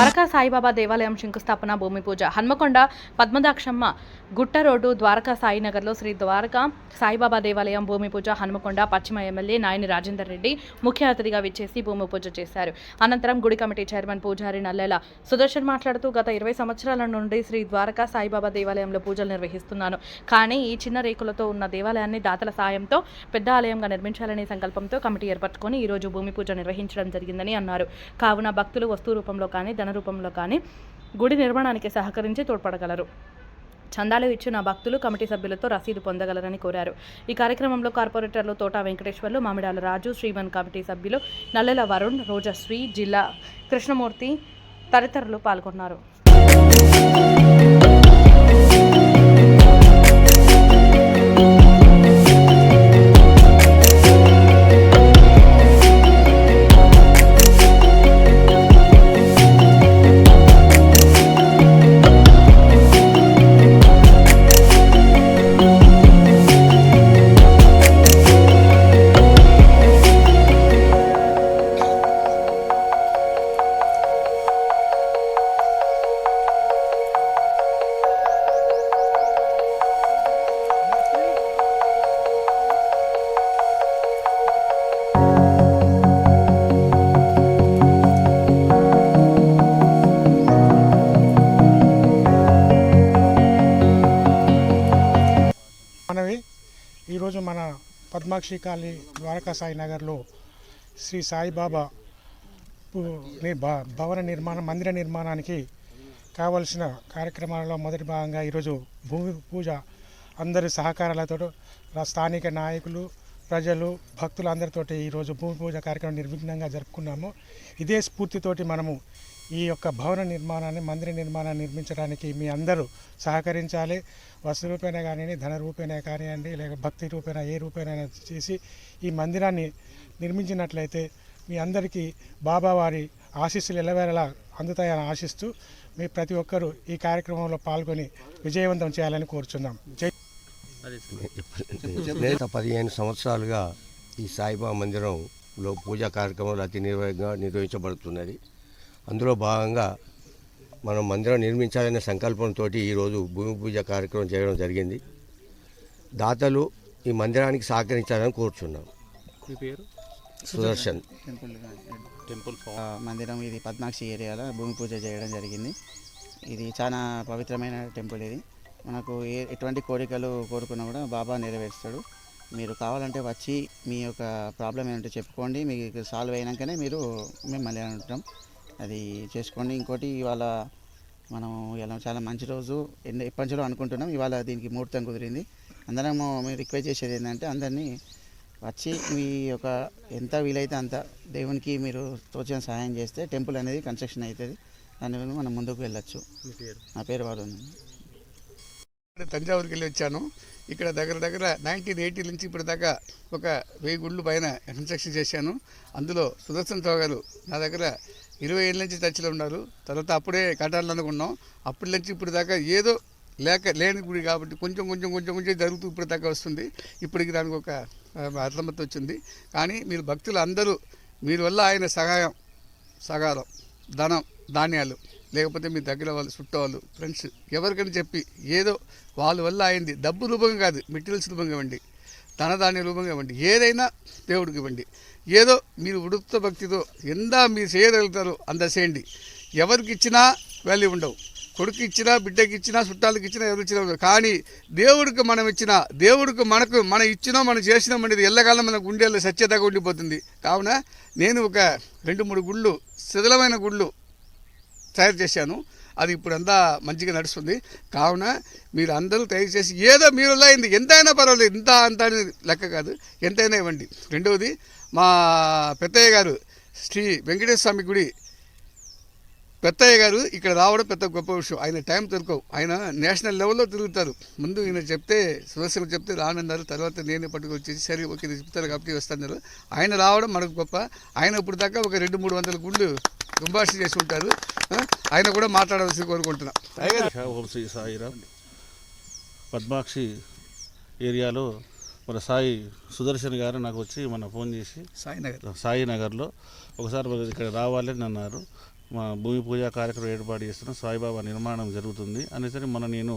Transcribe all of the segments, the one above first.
ద్వారకా సాయిబాబా దేవాలయం శంకుస్థాపన భూమి పూజ. హన్మకొండ పద్మదాక్షమ్మ గుట్ట రోడ్డు ద్వారకా సాయినగర్లో శ్రీ ద్వారకా సాయిబాబా దేవాలయం భూమి పూజ హన్మకొండ పశ్చిమ ఎమ్మెల్యే నాయని రాజేందర్ రెడ్డి ముఖ్య అతిథిగా విచ్చేసి భూమి పూజ చేశారు. అనంతరం గుడి కమిటీ చైర్మన్ పూజారి నల్లెల సుదర్శన్ మాట్లాడుతూ గత ఇరవై సంవత్సరాల నుండి శ్రీ ద్వారకా సాయిబాబా దేవాలయంలో పూజలు నిర్వహిస్తున్నాను. కానీ ఈ చిన్న రేకులతో ఉన్న దేవాలయాన్ని దాతల సాయంతో పెద్ద ఆలయంగా నిర్మించాలనే సంకల్పంతో కమిటీ ఏర్పరచుకొని ఈ రోజు భూమి పూజ నిర్వహించడం జరిగిందని అన్నారు. కావున భక్తులు వస్తు రూపంలో కానీ ధన రూపంలో కానీ గుడి నిర్మాణానికి సహకరించి తోడ్పడగలరు. చందాలు ఇచ్చిన భక్తులు కమిటీ సభ్యులతో రసీదు పొందగలరని కోరారు. ఈ కార్యక్రమంలో కార్పొరేటర్లు తోటా వెంకటేశ్వర్లు మామిడాల రాజు శ్రీవన్ కమిటీ సభ్యులు నల్లెల వరుణ్ రోజశ్రీ జిల్లా కృష్ణమూర్తి తదితరులు పాల్గొన్నారు. పద్మాక్షి కాలనీ ద్వారకా సాయి నగర్లో శ్రీ సాయిబాబా భ- భవన నిర్మాణం మందిర నిర్మాణానికి కావలసిన కార్యక్రమాలలో మొదటి భాగంగా ఈరోజు భూమి పూజ. అందరి సహకారాలతో స్థానిక నాయకులు ప్రజలు భక్తులు అందరితోటి ఈరోజు భూమి పూజ కార్యక్రమం నిర్విఘ్నంగా జరుపుకున్నాము. ఇదే స్ఫూర్తితోటి మనము ఈ యొక్క భవన నిర్మాణాన్ని మందిర నిర్మాణాన్ని నిర్మించడానికి మీ అందరూ సహకరించాలి. వస్తు రూపేణ కానివ్వండి ధన రూపేణ కానివ్వండి లేక భక్తి రూపేణ ఏ రూపేణ చేసి ఈ మందిరాన్ని నిర్మించినట్లయితే మీ అందరికీ బాబా వారి ఆశీస్సులు ఎల్లవేళలా అందుతాయని ఆశిస్తూ మీ ప్రతి ఒక్కరూ ఈ కార్యక్రమంలో పాల్గొని విజయవంతం చేయాలని కోరుచున్నాం. జై గత పదిహేను సంవత్సరాలుగా ఈ సాయిబాబా మందిరంలో పూజా కార్యక్రమాలు అతి నిర్వహంగా నిర్వహించబడుతున్నది. అందులో భాగంగా మనం మందిరం నిర్మించాలనే సంకల్పంతో ఈరోజు భూమి పూజ కార్యక్రమం చేయడం జరిగింది. దాతలు ఈ మందిరానికి సహకరించాలని కోరుచున్నాం. మీ పేరు? సుదర్శన్. టెంపుల్ మందిరం ఇది పద్మాక్షి ఏరియాలో భూమి పూజ చేయడం జరిగింది. ఇది చాలా పవిత్రమైన టెంపుల్ ఇది. మనకు ఏ ఎటువంటి కోరికలు కోరుకున్నా కూడా బాబా నెరవేరుస్తాడు. మీరు కావాలంటే వచ్చి మీ యొక్క ప్రాబ్లం ఏంటంటే చెప్పుకోండి. మీకు సాల్వ్ అయినాకనే మీరు మిమ్మల్ని ఉంటాం అది చేసుకోండి. ఇంకోటి ఇవాళ మనం ఇలా చాలా మంచి రోజు. ఎన్ని ఎప్పటి నుంచో అనుకుంటున్నాం. ఇవాళ దీనికి ముహూర్తం కుదిరింది. అందరము మేము రిక్వెస్ట్ చేసేది ఏంటంటే అందరినీ వచ్చి మీ యొక్క ఎంత వీలైతే అంత దేవునికి మీరు తోచిన సహాయం చేస్తే టెంపుల్ అనేది కన్స్ట్రక్షన్ అవుతుంది. దాని వల్ల మనం ముందుకు వెళ్ళొచ్చు. నా పేరు ఇక్కడ తంజావూరుకి వెళ్ళి వచ్చాను. ఇక్కడ దగ్గర దగ్గర నైన్టీన్ ఎయిటీ నుంచి ఇప్పుడు దాకా ఒక వెయ్యి గుళ్ళు పైన కన్స్ట్రక్షన్ చేశాను. అందులో సుదర్శన్ రావు గారు నా దగ్గర ఇరవై ఏళ్ళ నుంచి చర్చిలో ఉన్నారు. తర్వాత అప్పుడే కట్టాలని అనుకున్నాం అప్పటి నుంచి ఇప్పుడు దాకా ఏదో లేక లేని గుడి కాబట్టి కొంచెం కొంచెం కొంచెం కొంచెం జరుగుతూ ఇప్పుడు దాకా వస్తుంది. ఇప్పటికి దానికి ఒక అర్థమతి వచ్చింది. కానీ మీరు భక్తులు అందరూ మీరు వల్ల ఆయన సహాయం సగారం ధనం ధాన్యాలు లేకపోతే మీ దగ్గర వాళ్ళు చుట్టవాళ్ళు ఫ్రెండ్స్ ఎవరికైనా చెప్పి ఏదో వాళ్ళ వల్ల అయింది. డబ్బు రూపంగా కాదు మెటీరియల్స్ రూపంగా ఇవ్వండి. ధనధాన్య రూపంగా ఇవ్వండి. ఏదైనా దేవుడికి ఇవ్వండి. ఏదో మీరు ఉడుత భక్తితో ఎంత మీరు చేయగలుగుతారో అంత చేయండి. ఎవరికి ఇచ్చినా వాల్యూ ఉండవు. కొడుకు ఇచ్చినా బిడ్డకి ఇచ్చినా చుట్టాలకు ఇచ్చినా ఎవరు ఇచ్చినా కానీ దేవుడికి మనం ఇచ్చిన దేవుడికి మనకు మనం ఇచ్చినా మనం చేసినాం అనేది ఎల్లకాలం మన గుండెల్లో సత్యతగా ఉండిపోతుంది. కావున నేను ఒక రెండు మూడు గుళ్ళు శిథిలమైన గుళ్ళు తయారు చేశాను. అది ఇప్పుడు అంతా మంచిగా నడుస్తుంది. కావున మీరు అందరూ దయచేసి ఏదో మీరు అయింది ఎంతైనా పర్వాలేదు ఇంత అంత అనేది లెక్క కాదు ఎంతైనా ఇవ్వండి. రెండవది మా పెద్దయ్య గారు శ్రీ వెంకటేశ్వర స్వామి గుడి పెద్దయ్య గారు ఇక్కడ రావడం పెద్ద గొప్ప విషయం. ఆయన టైం దొరకవు. ఆయన నేషనల్ లెవెల్లో తిరుగుతారు. ముందు ఈయన చెప్తే సుదర్శన్ చెప్తే రానన్నారు. తర్వాత నేనే పట్టుకొచ్చేసి సరే ఓకే చెప్తారు కాబట్టి వస్తున్నారు ఆయన రావడం మనకు గొప్ప. ఆయన ఇప్పుడు దాకా ఒక రెండు మూడు వందల గుళ్ళు కుంభాషణ చేసి ఉంటారు? ఆయన కూడా మాట్లాడవలసి కోరుకుంటున్నాం. ఓం శ్రీ సాయిరామ్. పద్మాక్షి ఏరియాలో మన సాయి సుదర్శన్ గారు నాకు వచ్చి మన ఫోన్ చేసి సాయినగర్. సాయి నగర్లో ఒకసారి మరి ఇక్కడ రావాలని అన్నారు. మా భూమి పూజ కార్యక్రమం ఏర్పాటు చేస్తున్నాం. సాయిబాబా నిర్మాణం జరుగుతుంది. అనేసరి మన నేను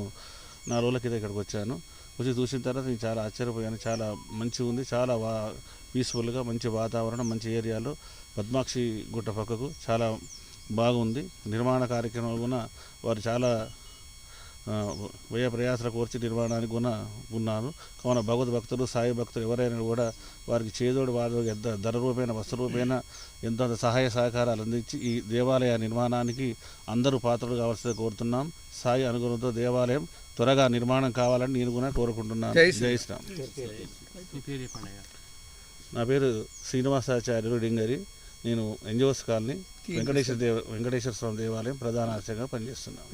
నా రోజుల కింద ఇక్కడికి వచ్చాను. వచ్చి చూసిన తర్వాత నేను చాలా ఆశ్చర్యపోయాను. చాలా మంచిగా ఉంది. చాలా వా పీస్ఫుల్గా మంచి వాతావరణం మంచి ఏరియాలో పద్మాక్షి గుట్ట పక్కకు చాలా బాగుంది. నిర్మాణ కార్యక్రమాలు కూడా వారు చాలా వ్యయ ప్రయాసాల కోర్చి నిర్మాణానికి కూడా ఉన్నారు. కావున భగవద్ భక్తులు సాయి భక్తులు ఎవరైనా కూడా వారికి చేదోడు వారు ఎంత ధర రూపేణ వస్త్ర రూపేణ ఎంతో సహాయ సహకారాలు అందించి ఈ దేవాలయ నిర్మాణానికి అందరూ పాత్రలు కావాల్సింది కోరుతున్నాం. సాయి అనుగుణంతో దేవాలయం త్వరగా నిర్మాణం కావాలని నేను కూడా కోరుకుంటున్నాను. జై శ్రీరామ్ నా పేరు శ్రీనివాసాచార్యులు డింగరి. నేను ఎన్జిఓస్ కాలనీ వెంకటేశ్వర దేవ వెంకటేశ్వర స్వామి దేవాలయం ప్రధాన అర్చకగా పనిచేస్తున్నాను.